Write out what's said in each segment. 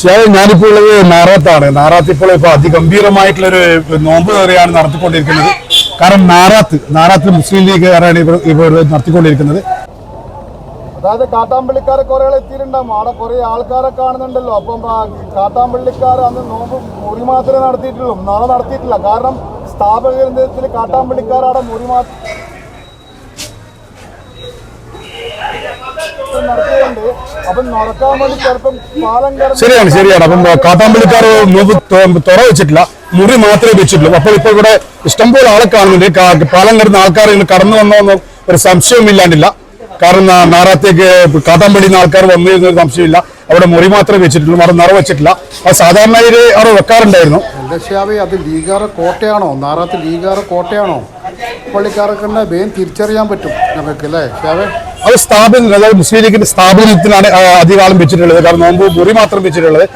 ശരി ഞാനിപ്പോൾ ഉള്ളത് നാറാത്താണ് നാറാത്ത് ഇപ്പോൾ ഇപ്പൊ അതിഗംഭീരമായിട്ടുള്ളൊരു നോമ്പ് കയറിയാണ് നടത്തിക്കൊണ്ടിരിക്കുന്നത്. കാരണം നാറാത്ത് നാറാത്ത് മുസ്ലിം ലീഗുകാരാണ് ഇവർ ഇവർ നടത്തിക്കൊണ്ടിരിക്കുന്നത്. അതായത് കാട്ടാമ്പള്ളിക്കാരെ കുറെ എത്തിയിട്ടുണ്ടാവും. അവിടെ കുറെ ആൾക്കാരെ കാണുന്നുണ്ടല്ലോ. അപ്പം കാട്ടാമ്പള്ളിക്കാർ അന്ന് നോമ്പ് മുറി മാത്രമേ നടത്തിയിട്ടുള്ളൂ. നാളെ നടത്തിയിട്ടില്ല. കാരണം സ്ഥാപക കേന്ദ്രത്തിൽ കാട്ടാമ്പള്ളിക്കാർ അവിടെ മുറി മാത്രം ശരിയാണ് ശരിയാണ്. അപ്പം കാട്ടാമ്പള്ളിക്കാർ നോമ്പ് തൊ- തുറ വെച്ചിട്ടില്ല. മുറി മാത്രമേ വെച്ചിട്ടുള്ളൂ. അപ്പോൾ ഇപ്പോൾ ഇവിടെ ഇഷ്ടംപോലെ ആളെ കാണുന്നുണ്ട്. പാലം കിടന്ന ആൾക്കാർ ഇങ്ങനെ കടന്നു വന്നോ ഒരു സംശയവും ഇല്ലാണ്ടില്ല. കാരണം നാറാത്തേക്ക് കാട്ടാമ്പള്ളിയിൽ നിന്ന് ആൾക്കാർ വന്നു എന്നൊരു സംശയമില്ല അവിടെ മുറി മാത്രമേ വെച്ചിട്ടുള്ളൂ. മറ നിറ വെച്ചിട്ടില്ല. അത് സാധാരണ അവിടെ വെക്കാറുണ്ടായിരുന്നു. അത് ലീഗാറ് കോട്ടയാണോ? നാറാത്ത് ലീഗാറ് കോട്ടയാണോ? പള്ളിക്കാരൊക്കെ വേഗം തിരിച്ചറിയാൻ പറ്റും നമുക്ക് അല്ലേ? ഷാബെ അത് സ്ഥാപനം അതായത് മുസ്ലിം ലീഗിന്റെ സ്ഥാപനത്തിനാണ് അധികാലം വെച്ചിട്ടുള്ളത്. കാരണം നോമ്പ് മുറി മാത്രം വെച്ചിട്ടുള്ളത്.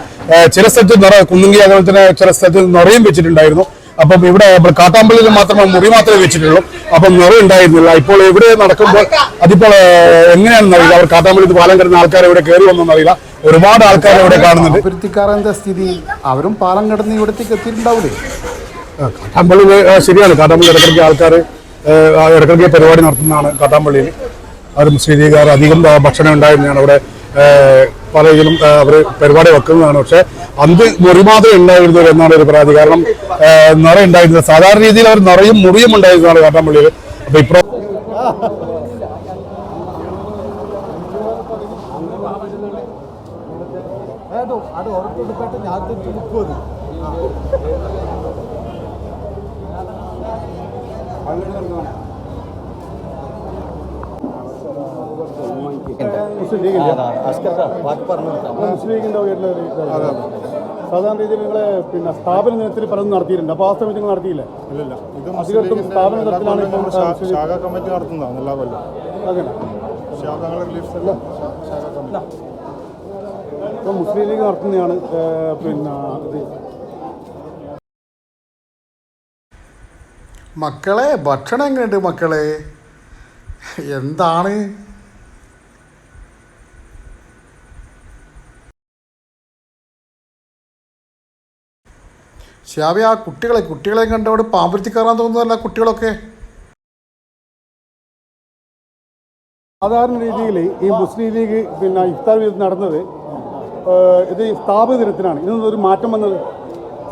ചില സ്ഥലത്ത് നിറ കുന്നുങ്കി അതുപോലെ തന്നെ ചില സ്ഥലത്ത് നിറയും വെച്ചിട്ടുണ്ടായിരുന്നു. അപ്പം ഇവിടെ കാട്ടാമ്പള്ളിയിൽ മാത്രമേ മുറി മാത്രമേ വെച്ചിട്ടുള്ളൂ. അപ്പം നിറ ഉണ്ടായിരുന്നില്ല. ഇപ്പോൾ ഇവിടെ നടക്കുമ്പോൾ അതിപ്പോൾ എങ്ങനെയാണെന്ന് അറിയില്ല. അവർ കാട്ടാമ്പള്ളിയിൽ പാലം കിടന്ന ആൾക്കാർ ഇവിടെ കയറി വന്നെന്ന് അറിയില്ല. ഒരുപാട് ആൾക്കാർ ഇവിടെ കാണുന്നുണ്ട്. അഭിവൃദ്ധിക്കാരന്റെ സ്ഥിതി? അവരും പാലം കിടന്ന് ഇവിടത്തേക്ക് എത്തിയിട്ടുണ്ടാവില്ലേ കാട്ടാമ്പള്ളി ശരിയാണ്. കാട്ടാമ്പള്ളി ഇടക്കിടയ്ക്ക് ആൾക്കാർ ഇടയ്ക്കിടയ്ക്ക് പരിപാടി നടത്തുന്നതാണ് കാട്ടാമ്പള്ളിയിൽ. അവർ മുസ്ലിം അധികം ഭക്ഷണം ഉണ്ടായിരുന്നതാണ്. അവിടെ പലതിലും അവർ പരിപാടി വെക്കുന്നതാണ്. പക്ഷേ അന്ത് മുറി ഉണ്ടായിരുന്നു എന്നാണ് ഒരു പരാതി. കാരണം നിറ ഉണ്ടായിരുന്നത് സാധാരണ രീതിയിൽ അവർ നിറയും മുറിയും ഉണ്ടായിരുന്നതാണ് കാട്ടാമ്പള്ളിയിൽ. അപ്പൊ ഇപ്പൊ അത് ഉറപ്പെടുത്തിട്ട് ഞാൻ മുപ്പത് സാധാരണ രീതിയിൽ നിങ്ങളെ പിന്നെ സ്ഥാപന ദിനത്തിൽ പലതും നടത്തിയിട്ടുണ്ട് അപ്പോൾ ആ സമയത്ത് നിങ്ങൾ നടത്തിയില്ല അധികത്തും സ്ഥാപന തലത്തിലാണ് ശാഖ കമ്മിറ്റി നടത്തുന്നതാണ് എല്ലാ കൊല്ലം അങ്ങനെ ഇപ്പം മുസ്ലിം ലീഗ് നടത്തുന്നതാണ് പിന്നെ മക്കളെ ഭക്ഷണം എങ്ങനെയുണ്ട് മക്കളെ. എന്താണ്? ശ്യാവി ആ കുട്ടികളെ കുട്ടികളെ കണ്ടവിടെ പാമ്പുരുത്തി കയറാൻ തോന്നുന്നതല്ല കുട്ടികളൊക്കെ? സാധാരണ രീതിയിൽ ഈ മുസ്ലിം ലീഗ് പിന്നെ ഇഫ്താർ നടന്നത് ഇത് സ്ഥാപക ദിനത്തിനാണ്. ഇതൊന്നും ഒരു മാറ്റം വന്നത്?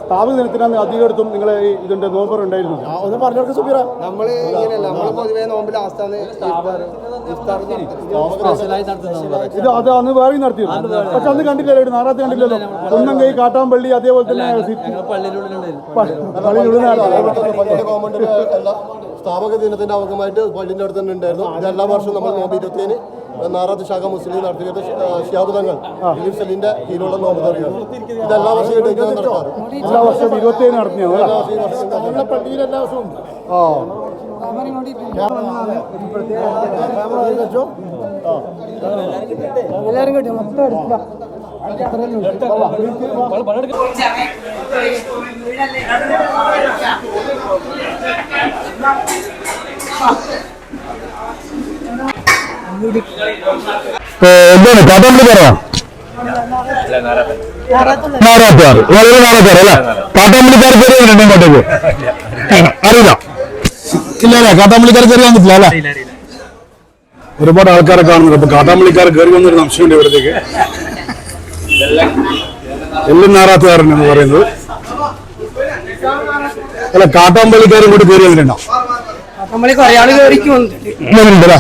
സ്ഥാപക ദിനത്തിനാണ് അധികത്തും നിങ്ങളെ ഇതിന്റെ നോമ്പർ ഉണ്ടായിരുന്നത്? ഒന്ന് പറഞ്ഞവർക്ക് സുബീറ. നമ്മൾ ഇങ്ങനെയല്ല നമ്മൾ പൊതുവേ നോമ്പ് ലാസ്റ്റാണ് ഇത് അത് അന്ന് വേറെയും നടത്തിയിരുന്നു. പക്ഷെ അന്ന് കണ്ടില്ലല്ലോ നാറാത്ത് കണ്ടില്ലല്ലോ. കുന്നംകൈ കാട്ടാമ്പള്ളി അതേപോലെ തന്നെ പള്ളിയിലുള്ളിൽ നടത്തി സ്ഥാപക ദിനത്തിന്റെ ഭാഗമായിട്ട് പള്ളിന്റെ അടുത്ത് തന്നെ ഉണ്ടായിരുന്നു. എല്ലാ വർഷവും നമ്മൾ നോമ്പ് ഇരുപത്തിയേന് നാറാത്ത് ശാഖ മുസ്ലിം നടത്തിയത് ശിയാബുദങ്ങൾ ദിലീപ് സലീന്റെ കീഴിലുള്ള നോമ്പ് തുറക്കുകയാണ് ഇത് എല്ലാ വർഷവും എല്ലാ വർഷവും ഇരുപത്തേഴ് നടത്തിയാണ് നമ്മുടെ പള്ളിയിൽ എല്ലാ വർഷവും ഉണ്ട് ആ. എന്താണ് കാട്ടാമ്പള്ളി കയറാം നാറാത്തുകാർ വളരെ നാറാത്തുകാർ അല്ലെ? കാട്ടാമ്പള്ളിക്കാർ വന്നിട്ടുണ്ട് ഇങ്ങോട്ടേക്ക്? അറിയില്ല. ഇല്ല അല്ലേ കാട്ടാമ്പള്ളിക്കാർ ചെറിയ വന്നിട്ടില്ല അല്ലെ? ഒരുപാട് ആൾക്കാരെ കാണുന്നുണ്ട്. അപ്പൊ കാട്ടാമ്പള്ളിക്കാർ കയറി വന്നൊരു സംശയമുണ്ട് ഇവിടത്തേക്ക്. എല്ലാം നാറാത്തുകാരൻ എന്ന് പറയുന്നത്. അല്ല കാട്ടാമ്പള്ളിക്കാരും കൂടി കയറി വന്നിട്ടുണ്ടോ? കുറെ കയറിക്ക് വന്നിട്ടുണ്ട് അല്ലേ?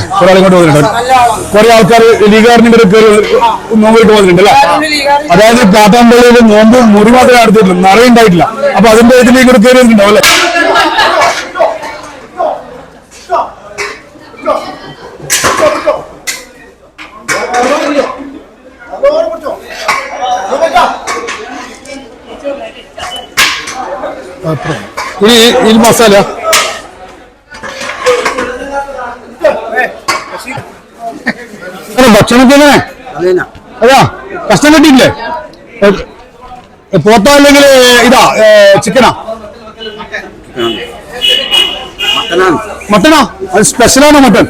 ആൾക്കാർ അതായത് കാട്ടാമ്പള്ളിയിൽ നോമ്പ് മുറി മാത്രമേ നടത്തിയിട്ടുള്ളൂ. നിറയുണ്ടായിട്ടില്ല അപ്പൊ അതിന്റെ ഇതിൽ ഇങ്ങോട്ട് കയറി വന്നിട്ടുണ്ടാവും അല്ലേ? ഇനി മസാല ഭക്ഷണത്തിന് അതാ കഷ്ടം കിട്ടിയില്ലേ പോത്താ അല്ലെങ്കിൽ ഇതാ ചിക്കനാ? മട്ടനാ? അത് സ്പെഷ്യലാണോ മട്ടൻ?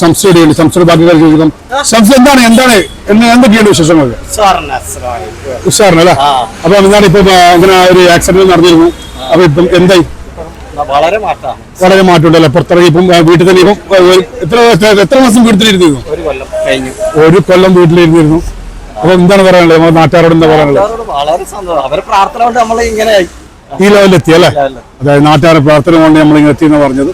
സംശയം സംശയം ബാക്കികൾ ചോദിക്കും. സംശയം എന്താണ്? എന്താണ്? എന്ന് എന്തൊക്കെയാണ് വിശേഷങ്ങൾ? ഉഷാറിനല്ലേ അപ്പൊ എന്താണ് ഇപ്പൊ ഇങ്ങനെ ഒരു ആക്സിഡന്റ് നടന്നിരുന്നു. അപ്പൊ ഇപ്പം എന്തായി? വളരെ മാറ്റാം വളരെ മാറ്റമുണ്ടല്ലോ? പുറത്തിറങ്ങി ഇപ്പം വീട്ടിൽ തന്നെ ഇപ്പം എത്ര എത്ര- മാസം വീട്ടിലിരുന്നിരുന്നു? ഒരു കൊല്ലം കഴിഞ്ഞു. ഒരു കൊല്ലം വീട്ടിലിരുന്നിരുന്നു. അപ്പൊ എന്താണ് പറയാനുള്ളത്? നമ്മുടെ നാട്ടുകാരോട് എന്താ പറയാനുള്ളത്? വളരെ സന്തോഷം. അവരെ പ്രാർത്ഥന കൊണ്ട് നമ്മൾ ഇങ്ങനെ ഈ ലെവലിലെത്തി അല്ലേ? അതായത് നാട്ടുകാരുടെ പ്രാർത്ഥന കൊണ്ട് നമ്മൾ ഇങ്ങനെ എത്തി എന്ന് പറഞ്ഞത്.